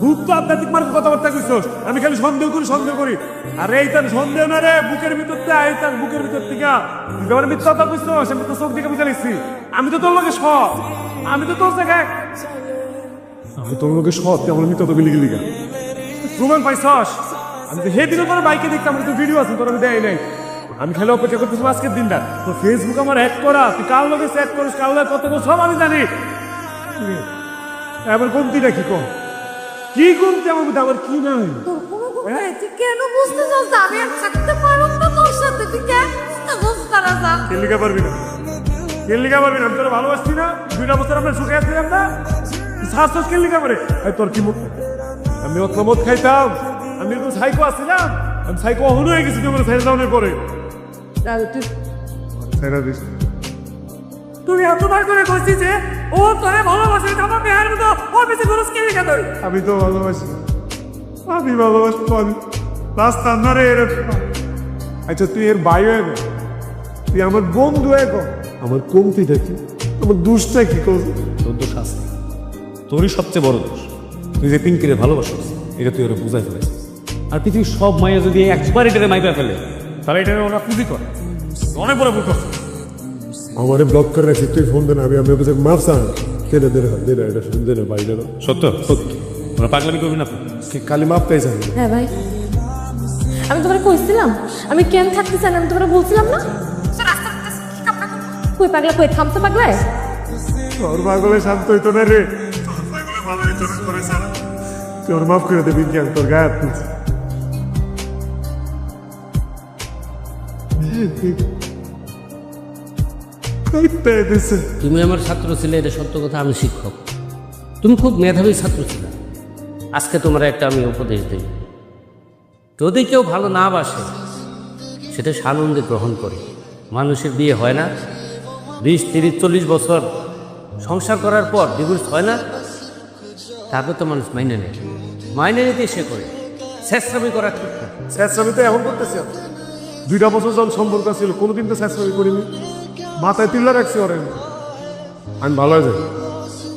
খুব তো আধ্যাত্মিক মার্গে কথাবার্তা কইছস। আমি খালি সন্দেহ করি সন্দেহ করি। আর, এই তার সন্দেহ না রে, বুকের ভিতর থেকে এই তার বুকের ভিতর থেকে। তুই আমার মিথ্যা কথা কইছস, আমি তো চোখ দিকে বুঝে আমি তো তোর লোকে সৎ। আমি তো তোর জায়গায় আমি তোর লোকে সৎ, তুই আমার মিথ্যা তো বিলি গেলি প্রমাণ পাইছস? আমি তো সেদিনও তোর বাইকে দেখতাম তো ভিডিও আছে, তোর আমি দেয় নাই। আমি খালি অপেক্ষা করতেছি আজকের দিনটা তো ফেসবুক আমার অ্যাড করা, তুই কার লোকে সেট করিস, কার লোকে কত সব আমি জানি। এবার কমতিটা কি কম কি কমতি আমার আবার কি নাই? তোর তুই কেন বুঝতে চাস? আমি আর থাকতে পারব না তোর সাথে। তুই কেন বুঝতে বুঝতে না যা? কেলিকা পারবি না? কেলিকা পারবি না? তোর ভালোবাসছি না। দুইটা বছর আমরা সুখে আসছিলাম না শ্বাস শ্বাস কেলিকা পারে? তোর কি মত আমি অত মত খাইতাম। আমি তো সাইকো আসছিলাম আমি সাইকো অহন হয়ে গেছি তোমার সাইড ডাউনের পরে। দিস তুমি এতবার করে কইছি যে ও তোরে ভালোবাসে আমার মেয়ের মতো ওর বেশি খরচ কে লিখা তোর আমি তো ভালোবাসি। আমি ভালোবাসি আমি। রাস্তা না রে এর আচ্ছা তুই এর বাইরে গো তুই আমার বন্ধু গো আমার কমতি দেখি আমার দুষ্টা কি কর তোর দোষ আছে। তোরই সবচেয়ে বড় দোষ। তুই যে পিঙ্কিরে ভালোবাসিস এটা তুই ওরা বুঝাই ফেলেছিস আর পৃথিবীর সব মাইয়া যদি একবার এটারে মাইপা ফেলে তাহলে এটা ওরা পুঁজি করে। অনেক বড় ভুল করছে। আমারে ব্লক করে রাখছি তুই ফোন দে না আমি আমি কাছে মাফ চান দে না দে না দে না এটা দে না বাইরে না সত্য? সত্য। ওরা পাগলামি করবি না। কি কালি মাফ পেয়েছে হ্যাঁ ভাই। আমি তোমার কইছিলাম আমি কেন থাকতে চাই না আমি তোমার বলছিলাম না। কই পাগলা কই থামতে পাগলায়। তোর পাগলে শান্ত হইতো না রে। ভালো হইতো না করে সারা তুই ওর মাফ করে দেবি কি তোর গায়ে তুলছি। তুমি আমার ছাত্র ছিলে এটা সত্য কথা আমি শিক্ষক। তুমি খুব মেধাবী ছাত্র ছিলে। আজকে তোমার একটা আমি উপদেশ দিই। যদি কেউ ভালো না বাসে সেটা সানন্দে গ্রহণ করে। মানুষের বিয়ে হয় না। বিশ তিরিশ চল্লিশ বছর সংসার করার পর ডিভোর্স হয় না তারপর তো মানুষ মাইনে নেয়। মাইনে নিতে সে করে। শেষরামি করা ঠিক না তো এখন করতেছি। দুইটা বছর যখন সম্পর্ক ছিল কোনোদিন তো স্যাঁচরামি করিনি। মাথায় তুলে রাখছি ওরে। আমি। ভালো যাই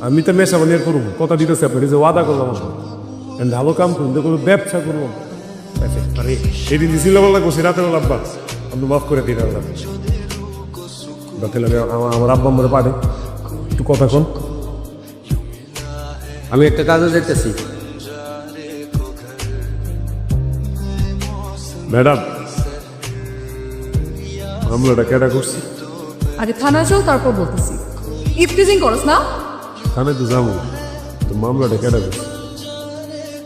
আমি তো নেশা বানিয়ে করব। কথা দিতেছি আপনার এই যে ওয়াদা করলাম আমার। ভালো কাম করুন যে কোনো ব্যবসা করব আচ্ছা, আরে সেদিন দিছিল বলা করছি রাতের বেলা আব্বা আপনি মাফ করে দিন আল্লাহ। তাহলে আমি আমার আমার আব্বা মরে পারে একটু কথা কন। আমি একটা কাজে যেতেছি ম্যাডাম মামলাটা কেটা করছি? আগে থানায় চল তারপর বলতেছি। ইফটিজিং করস না? থানায় তো যাব। তো মামলাটা কেটা করছি?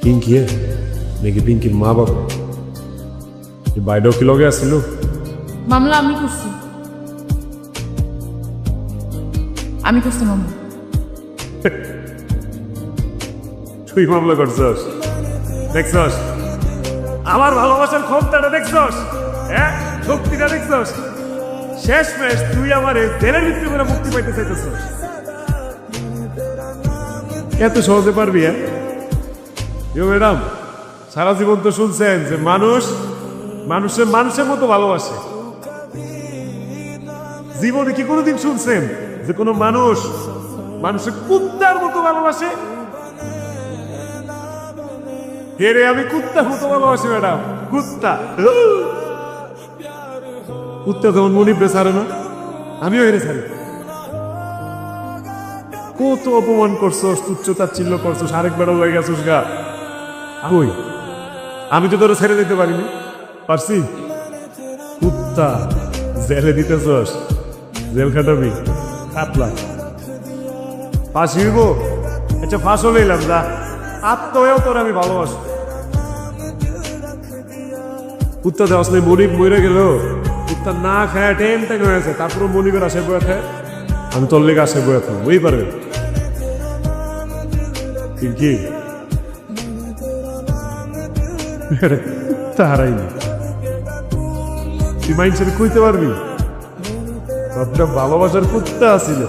পিঙ্কি এ? নাকি পিঙ্কির মা বাবা? এই বাইরেও কি লগে আসছিল মামলা আমি করছি। আমি করছি মামলা। তুই মামলা করছস? দেখছস? আমার ভালোবাসার ক্ষমতাটা দেখছস? হ্যাঁ? শক্তিটা দেখছস? শেষ মেশ তুই আমার জেলের ভিতরে করে মুক্তি পাইতে চাইতেছস এত সহজে পারবি হ্যাঁ? ম্যাডাম, সারা জীবন তো শুনছেন যে মানুষ মানুষের মানুষের মতো ভালোবাসে। জীবনে কি কোনোদিন শুনছেন যে কোনো মানুষ মানুষের কুত্তার মতো ভালোবাসে? কে রে আমি কুত্তা মতো ভালোবাসি, ম্যাডাম, কুত্তা। কুত্তা যেমন মনিবরে ছাড়ে না, আমিও হেরে ছাড়ি কত অপমান করছস তুচ্ছ তাচ্ছিল্য করছস আরেক বেড়া হয়ে গেছিস গা। কই? আমি তো তোরা ছেড়ে দিতে পারিনি। পারছি? কুত্তা, জেলে দিতেছস। জেল খাটাবি। কাতলা ফাঁসি হইব? আচ্ছা ফাঁসও নিলাম যা। আত্মহয়েও তোর আমি ভালোবাসি। কুত্তা দেওয়াস নেই, মনিব মরে গেল। কুত্তা না খায় টেন টেন হয়েছে তারপরে মনিবের আসে বয়ে খায় আমি তোর লেগে আসে বয়ে খাব বুঝই পারবে? কি তাহারাই না। তুই মাইন্ড সেট কইতে পারবি? ভাবটা ভালোবাসার কুত্তা আছিল